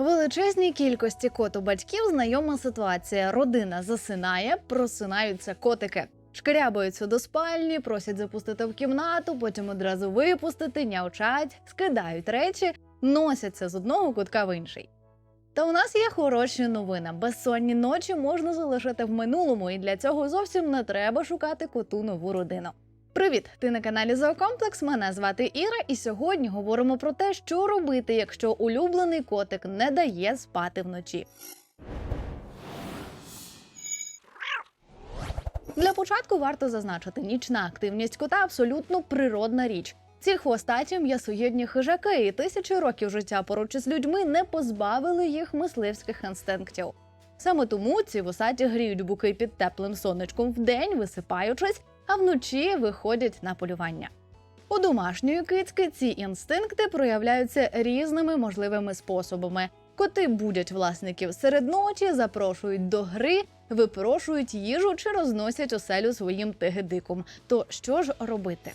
Величезній кількості коту батьків знайома ситуація. Родина засинає, просинаються котики. Шкрябаються до спальні, просять запустити в кімнату, потім одразу випустити, нявчать, скидають речі, носяться з одного кутка в інший. Та у нас є хороші новини. Безсонні ночі можна залишити в минулому, і для цього зовсім не треба шукати коту нову родину. Привіт! Ти на каналі Зоокомплекс. Мене звати Іра, і сьогодні говоримо про те, що робити, якщо улюблений котик не дає спати вночі. Для початку варто зазначити, нічна активність кота абсолютно природна річ. Ці хвостаті м'ясоїдні хижаки і тисячі років життя поруч із людьми не позбавили їх мисливських інстинктів. Саме тому ці вусаті гріють буки під теплим сонечком вдень, висипаючись, а вночі виходять на полювання. У домашньої кицьки ці інстинкти проявляються різними можливими способами. Коти будять власників серед ночі, запрошують до гри, випрошують їжу чи розносять оселю своїм тигедиком. То що ж робити?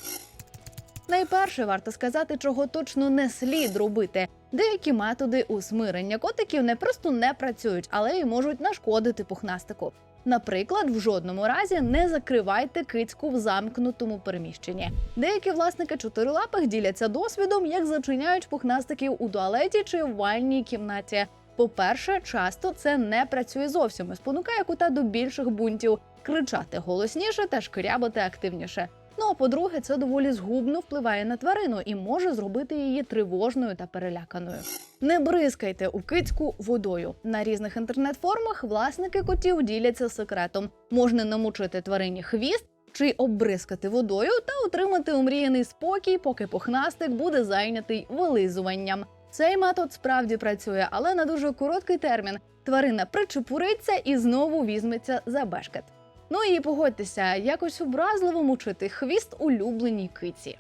Найперше варто сказати, чого точно не слід робити. Деякі методи усмирення котиків не просто не працюють, але й можуть нашкодити пухнастику. Наприклад, в жодному разі не закривайте кицьку в замкнутому приміщенні. Деякі власники чотирилапих діляться досвідом, як зачиняють пухнастиків у туалеті чи в вальній кімнаті. По-перше, часто це не працює зовсім і спонукає кута до більших бунтів, кричати голосніше та шкрябати активніше. Ну а по-друге, це доволі згубно впливає на тварину і може зробити її тривожною та переляканою. Не бризкайте у кицьку водою. На різних інтернет-формах власники котів діляться секретом. Можна намочити тварині хвіст чи оббризкати водою та отримати омріяний спокій, поки пухнастик буде зайнятий вилизуванням. Цей метод справді працює, але на дуже короткий термін. Тварина причепуриться і знову візьметься за бешкет. Ну і погодьтеся, якось образливо мучити хвіст улюбленій киці.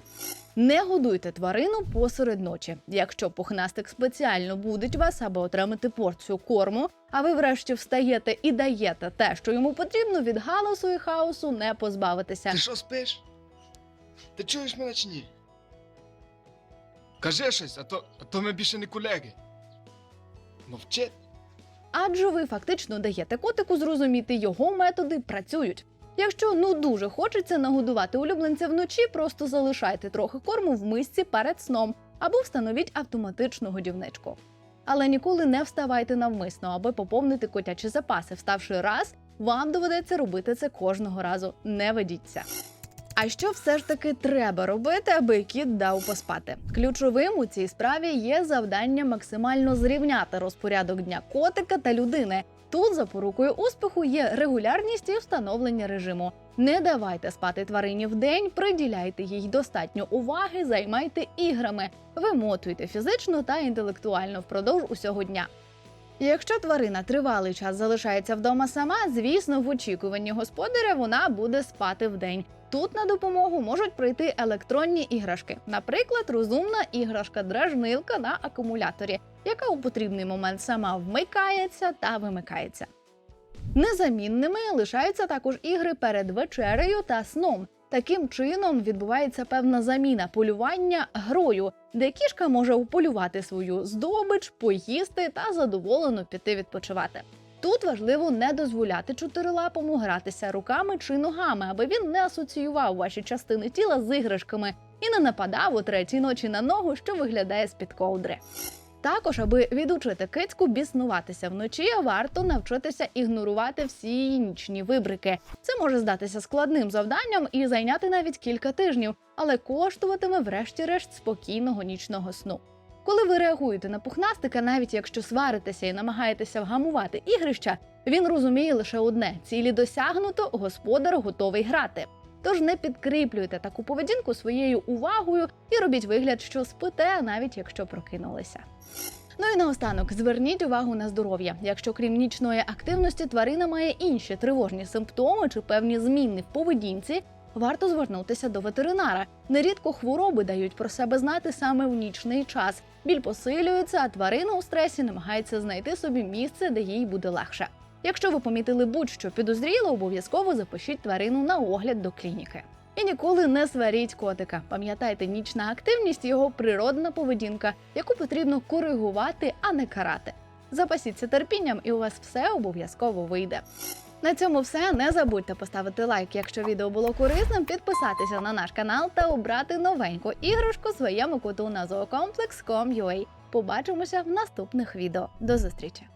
Не годуйте тварину посеред ночі. Якщо пухнастик спеціально будить вас, аби отримати порцію корму, а ви врешті встаєте і даєте те, що йому потрібно, від галасу і хаосу не позбавитися. Ти що спиш? Ти чуєш мене чи ні? Кажи щось, а то, а то ми більше не колеги. Мовчи. Адже ви фактично даєте котику зрозуміти, його методи працюють. Якщо ну дуже хочеться нагодувати улюбленця вночі, просто залишайте трохи корму в мисці перед сном або встановіть автоматичну годівничку. Але ніколи не вставайте навмисно, аби поповнити котячі запаси. Вставши раз, вам доведеться робити це кожного разу. Не ведіться. А що все ж таки треба робити, аби кіт дав поспати? Ключовим у цій справі є завдання максимально зрівняти розпорядок дня котика та людини. Тут запорукою успіху є регулярність і встановлення режиму. Не давайте спати тварині вдень, приділяйте їй достатньо уваги, займайте іграми, вимотуйте фізично та інтелектуально впродовж усього дня. Якщо тварина тривалий час залишається вдома сама, звісно, в очікуванні господаря вона буде спати вдень. Тут на допомогу можуть прийти електронні іграшки, наприклад, розумна іграшка-дражнилка на акумуляторі, яка у потрібний момент сама вмикається та вимикається. Незамінними лишаються також ігри перед вечерею та сном. Таким чином відбувається певна заміна полювання грою, де кішка може вполювати свою здобич, поїсти та задоволено піти відпочивати. Тут важливо не дозволяти чотирилапому гратися руками чи ногами, аби він не асоціював ваші частини тіла з іграшками і не нападав о третій ночі на ногу, що виглядає з-під ковдри. Також, аби відучити кицьку біснуватися вночі, варто навчитися ігнорувати всі її нічні вибрики. Це може здатися складним завданням і зайняти навіть кілька тижнів, але коштуватиме врешті-решт спокійного нічного сну. Коли ви реагуєте на пухнастика, навіть якщо сваритеся і намагаєтеся вгамувати ігрища, він розуміє лише одне: цілі досягнуто, господар готовий грати. Тож не підкріплюйте таку поведінку своєю увагою і робіть вигляд, що спите, навіть якщо прокинулися. Ну і наостанок зверніть увагу на здоров'я. Якщо крім нічної активності тварина має інші тривожні симптоми чи певні зміни в поведінці, варто звернутися до ветеринара. Нерідко хвороби дають про себе знати саме в нічний час. Біль посилюється, а тварина у стресі намагається знайти собі місце, де їй буде легше. Якщо ви помітили будь-що підозріло, обов'язково запишіть тварину на огляд до клініки. І ніколи не сваріть котика. Пам'ятайте, нічна активність його природна поведінка, яку потрібно коригувати, а не карати. Запасіться терпінням, і у вас все обов'язково вийде. На цьому все. Не забудьте поставити лайк, якщо відео було корисним, підписатися на наш канал та обрати новеньку іграшку своєму коту на zoocomplex.com.ua. Побачимося в наступних відео. До зустрічі!